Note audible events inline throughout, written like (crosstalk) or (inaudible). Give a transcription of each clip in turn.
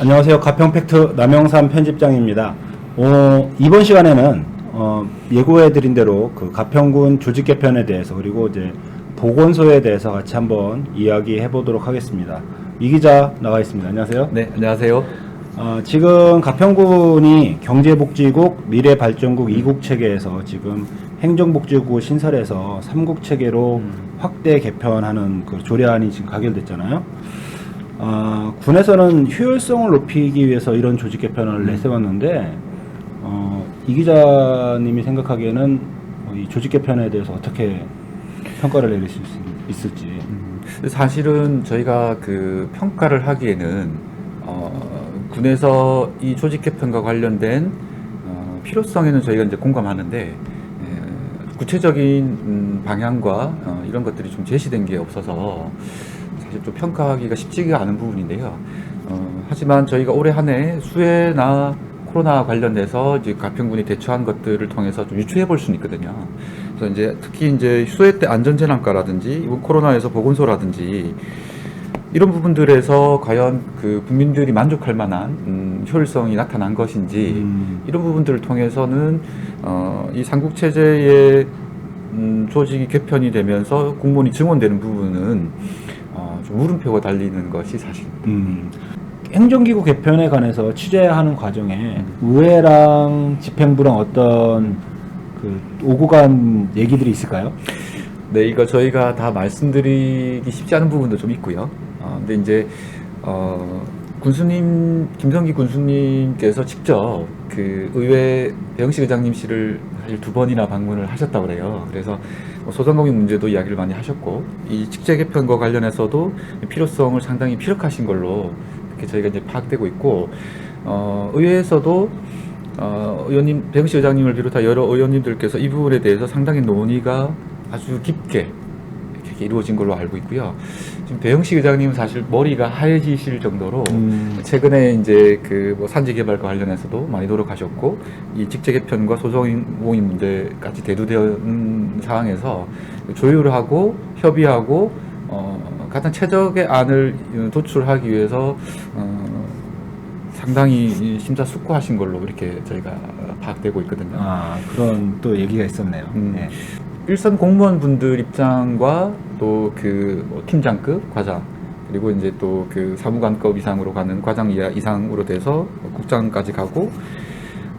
안녕하세요. 가평팩트 남영삼 편집장입니다. 어, 이번 시간에는 어, 예고해드린 대로 그 가평군 조직 개편에 대해서 그리고 이제 보건소에 대해서 같이 한번 이야기해 보도록 하겠습니다. 이 기자 나와 있습니다. 안녕하세요. 네, 안녕하세요. 어, 지금 가평군이 경제복지국, 미래발전국 2국 체계에서 지금 행정복지국 신설해서 3국 체계로 확대 개편하는 그 조례안이 지금 가결됐잖아요. 아, 군에서는 효율성을 높이기 위해서 이런 조직 개편을 내세웠는데 어, 이 기자님이 생각하기에는 어, 이 조직 개편에 대해서 어떻게 평가를 내리실 수 있을지. 근데 사실은 저희가 그 평가를 하기에는 어, 군에서 이 조직 개편과 관련된 어, 필요성에는 저희가 이제 공감하는데 에, 구체적인 음, 방향과 어, 이런 것들이 좀 제시된 게 없어서 사실 좀 평가하기가 쉽지가 않은 부분인데요. 어, 하지만 저희가 올해 한 해 수해나 코로나 관련돼서 이제 가평군이 대처한 것들을 통해서 좀 유추해 볼 수는 있거든요. 그래서 이제 특히 이제 수해 때 안전재난과라든지 이번 코로나에서 보건소라든지 이런 부분들에서 과연 그 국민들이 만족할 만한 음, 효율성이 나타난 것인지 음. 이런 부분들을 통해서는 어, 이 삼국 체제의 음, 조직이 개편이 되면서 공무원이 증원되는 부분은 물음표가 달리는 것이 사실입니다. 음, 행정기구 개편에 관해서 취재하는 과정에 의회랑 집행부랑 어떤 그 오고 간 얘기들이 있을까요? 네, 이거 저희가 다 말씀드리기 쉽지 않은 부분도 좀 있고요. 어, 근데 이제 어, 군수님 김성기 군수님께서 직접 그 의회 배영식 의장님실을 사실 두 번이나 방문을 하셨다고 그래요. 그래서 뭐 소상공인 문제도 이야기를 많이 하셨고 이 직제 개편과 관련해서도 필요성을 상당히 피력하신 걸로 이렇게 저희가 이제 파악되고 있고 어, 의회에서도 어, 의원님 배영식 의장님을 비롯한 여러 의원님들께서 이 부분에 대해서 상당히 논의가 아주 깊게 이렇게 이루어진 걸로 알고 있고요. 지금 배영식 의장님은 사실 머리가 하얘지실 정도로 음. 최근에 이제 그 뭐 산지 개발과 관련해서도 많이 노력하셨고 이 직제 개편과 소상공인 문제까지 대두되는 상황에서 조율을 하고 협의하고 어, 가장 최적의 안을 도출하기 위해서 어, 상당히 심사숙고하신 걸로 이렇게 저희가 파악되고 있거든요. 아 그런 또 얘기가 있었네요. 음. 네. 일선 공무원 분들 입장과 또그 팀장급 과장 그리고 이제 또 그 사무관급 이상으로 가는 과장 이상으로 돼서 국장까지 가고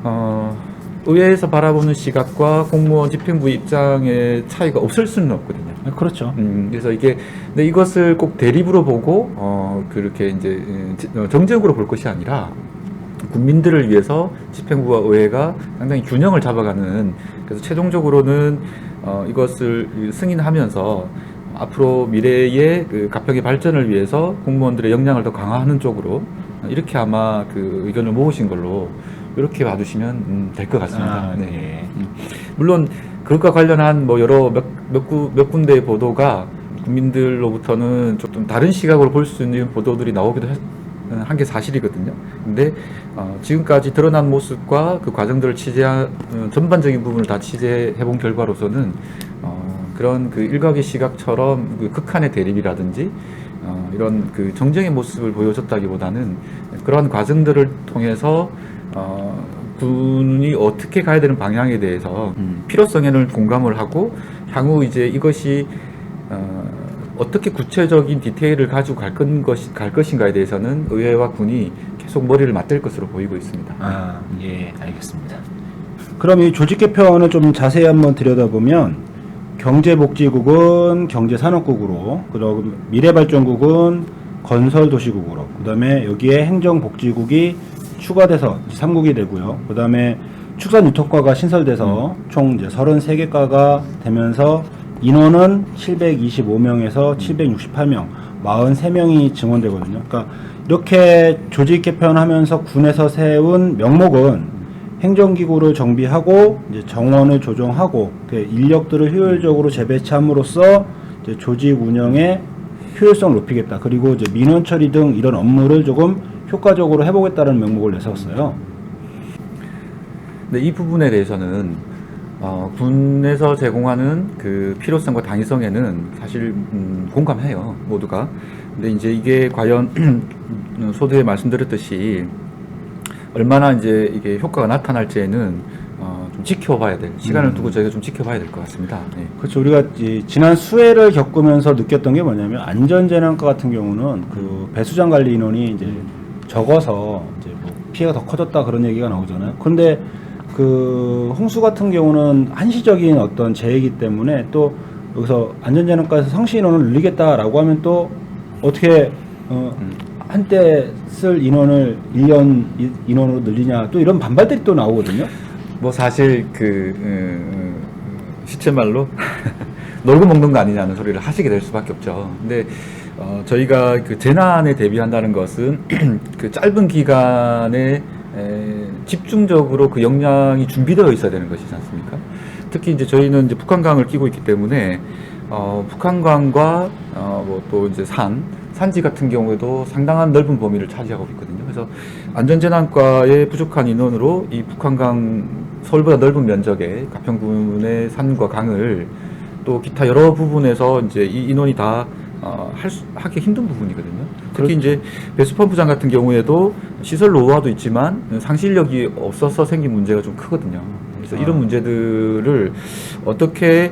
어 의회에서 바라보는 시각과 공무원 집행부 입장의 차이가 없을 수는 없거든요. 아, 그렇죠. 음, 그래서 이게 근데 이것을 꼭 대립으로 보고 어 그렇게 이제 예, 지- 어, 정적으로 볼 것이 아니라 국민들을 위해서 집행부와 의회가 상당히 균형을 잡아가는 그래서 최종적으로는 어 이것을 승인하면서 앞으로 미래의 그 가평의 발전을 위해서 공무원들의 역량을 더 강화하는 쪽으로 이렇게 아마 그 의견을 모으신 걸로 이렇게 봐주시면 음, 될것 같습니다. 아, 네. 네. 음. 물론 그것과 관련한 뭐 여러 몇, 몇, 구, 몇 군데의 보도가 국민들로부터는 조금 다른 시각으로 볼 수 있는 보도들이 나오기도 한 게 사실이거든요. 근데 어, 지금까지 드러난 모습과 그 과정들을 취재한 어, 전반적인 부분을 다 취재해 본 결과로서는 어, 그런 그 일각의 시각처럼 그 극한의 대립이라든지 어, 이런 그 정쟁의 모습을 보여줬다기보다는 그러한 과정들을 통해서 어, 군이 어떻게 가야 되는 방향에 대해서 음. 필요성에는 공감을 하고 향후 이제 이것이 어, 어떻게 구체적인 디테일을 가지고 갈, 건 것이, 갈 것인가에 대해서는 의회와 군이 계속 머리를 맞댈 것으로 보이고 있습니다. 아, 예, 알겠습니다. 그럼 이 조직 개편을 좀 자세히 한번 들여다보면 경제복지국은 경제산업국으로, 그리고 미래발전국은 건설도시국으로, 그 다음에 여기에 행정복지국이 추가돼서 3국이 되고요. 그 다음에 축산유통과가 신설돼서 총 이제 33개과가 되면서 인원은 725명에서 768명, 43명이 증원되거든요. 그러니까 이렇게 조직 개편하면서 군에서 세운 명목은 행정기구를 정비하고 정원을 조정하고 그 인력들을 효율적으로 재배치함으로써 조직 운영의 효율성을 높이겠다. 그리고 이제 민원 처리 등 이런 업무를 조금 효과적으로 해보겠다는 명목을 내세웠어요. 근데 이 부분에 대해서는 어, 군에서 제공하는 그 필요성과 당위성에는 사실 음, 공감해요 모두가. 근데 이제 이게 과연 (clears throat) 소두에 말씀드렸듯이 얼마나 이제 이게 효과가 나타날지에는 어, 좀 지켜봐야 될 시간을 음. 두고 저희가 좀 지켜봐야 될 것 같습니다. 네. 그렇죠. 우리가 이 지난 수해를 겪으면서 느꼈던 게 뭐냐면 안전재난과 같은 경우는 그 배수장 관리 인원이 이제 적어서 이제 뭐 피해가 더 커졌다 그런 얘기가 나오잖아요. 그런데 그 홍수 같은 경우는 한시적인 어떤 재해이기 때문에 또 여기서 안전재난과에서 상시 인원을 늘리겠다라고 하면 또 어떻게 어 음. 한때 쓸 인원을 1년 인원으로 늘리냐 또 이런 반발들이 또 나오거든요. 뭐 사실 그 음, 시체 말로 (laughs) 놀고 먹는 거 아니냐는 소리를 하시게 될 수밖에 없죠. 근데 어, 저희가 그 재난에 대비한다는 것은 (clears throat) 그 짧은 기간에 에, 집중적으로 그 역량이 준비되어 있어야 되는 것이지 않습니까? 특히 이제 저희는 이제 북한강을 끼고 있기 때문에 어, 북한강과 어, 뭐또 이제 산 산지 같은 경우에도 상당한 넓은 범위를 차지하고 있거든요. 그래서 안전재난과의 부족한 인원으로 이 북한강 서울보다 넓은 면적의 가평군의 산과 강을 또 기타 여러 부분에서 이제 이 인원이 다 어, 할 수, 하기 힘든 부분이거든요. 특히 이제 배수펌프장 같은 경우에도 시설 노후화도 있지만 상실력이 없어서 생긴 문제가 좀 크거든요. 그래서 아. 이런 문제들을 어떻게 에,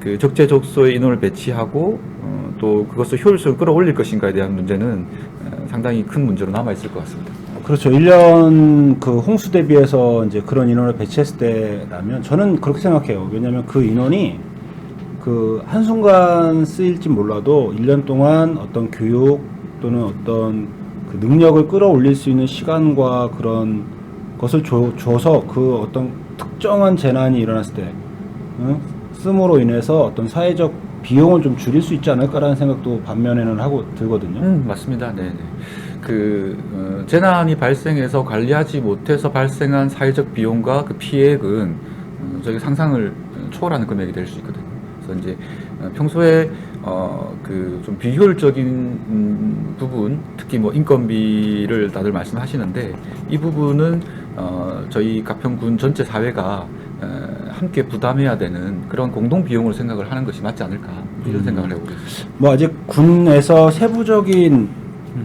그 적재적소에 인원을 배치하고 어, 또 그것을 효율성을 끌어올릴 것인가에 대한 문제는 에, 상당히 큰 문제로 남아 있을 것 같습니다. 그렇죠. 1년 그 홍수 대비해서 이제 그런 인원을 배치했을 때라면 저는 그렇게 생각해요. 왜냐하면 그 인원이 그 한순간 쓰일지 몰라도 1년 동안 어떤 교육 또는 어떤 그 능력을 끌어올릴 수 있는 시간과 그런 것을 줘, 줘서 그 어떤 특정한 재난이 일어났을 때 응? 씀으로 인해서 어떤 사회적 비용을 좀 줄일 수 있지 않을까라는 생각도 반면에는 하고 들거든요. 음, 맞습니다. 네, 네. 그 어, 재난이 발생해서 관리하지 못해서 발생한 사회적 비용과 그 피해액은 어, 저희 상상을 초월하는 금액이 될 수 있거든요. 그래서 이제 어, 평소에 어, 그 좀 비효율적인 음, 부분, 특히 뭐 인건비를 다들 말씀하시는데 이 부분은 어, 저희 가평군 전체 사회가 어, 함께 부담해야 되는 그런 공동 비용으로 생각을 하는 것이 맞지 않을까 이런 음. 생각을 해보고 있습니다. 뭐 아직 군에서 세부적인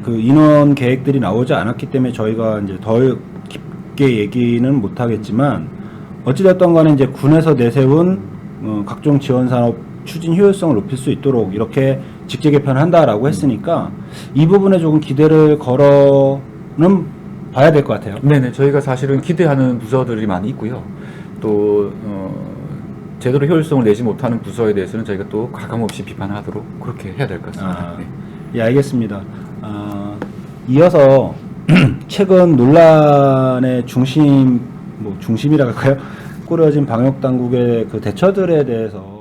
그 인원 계획들이 나오지 않았기 때문에 저희가 이제 덜 깊게 얘기는 못 하겠지만 어찌됐든 간에 이제 군에서 내세운 어, 각종 지원 산업 추진 효율성을 높일 수 있도록 이렇게 직제 개편한다라고 했으니까 이 부분에 조금 기대를 걸어는 봐야 될 것 같아요. 네네 저희가 사실은 기대하는 부서들이 많이 있고요. 또 어, 제대로 효율성을 내지 못하는 부서에 대해서는 저희가 또 가감없이 비판하도록 그렇게 해야 될 것 같습니다. 아, 네. 예, 알겠습니다. 아, 이어서 (clears throat) 최근 논란의 중심, 뭐 중심이라 할까요? 꾸려진 방역 당국의 그 대처들에 대해서